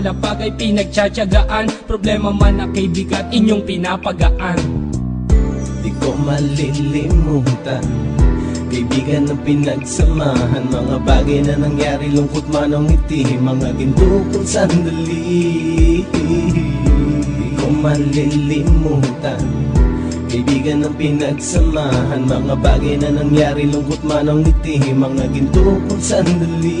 nakalapag ay pinagtsatsagaan. Problema man na kay bigat, inyong pinapagaan. Di ko malilimutan. Kaibigan ng pinagsamahan. Mga bagay na nangyari Lungkot man ang ngiti. Mga ginto kong sandali. Di ko malilimutan. Kaibigan ng pinagsamahan. Mga bagay na nangyari Lungkot man ang ngiti. Mga ginto kong sandali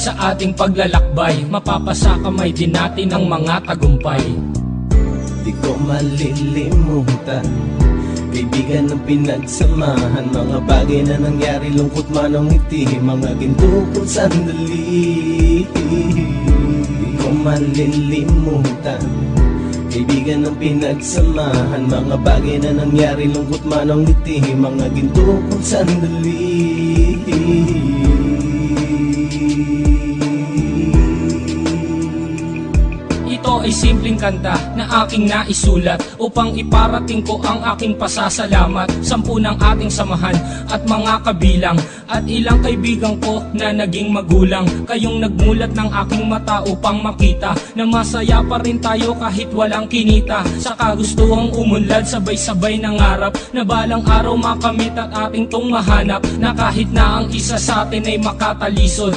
sa ating paglalakbay. Mapapasa kamay din natin ang mga tagumpay. Di ko malilimutan Kaibigan ng pinagsamahan. Mga bagay na nangyari Lungkot man ang ngiti. Mga ginto kong sandali. Di ko malilimutan Kaibigan ng pinagsamahan. Mga bagay na nangyari Lungkot man ang ngiti. Mga ginto kong sandali Ito ay simpleng kanta na aking naisulat Upang iparating ko ang aking pasasalamat. Sampu ng ating samahan at mga kabilang At ilang kaibigan ko na naging magulang. Kayong nagmulat ng aking mata upang makita Na masaya pa rin tayo kahit walang kinita. Sa kagustuhang umunlad sabay-sabay nangarap Na balang araw makamit at ating tong Na kahit na ang isa sa atin ay makatalisod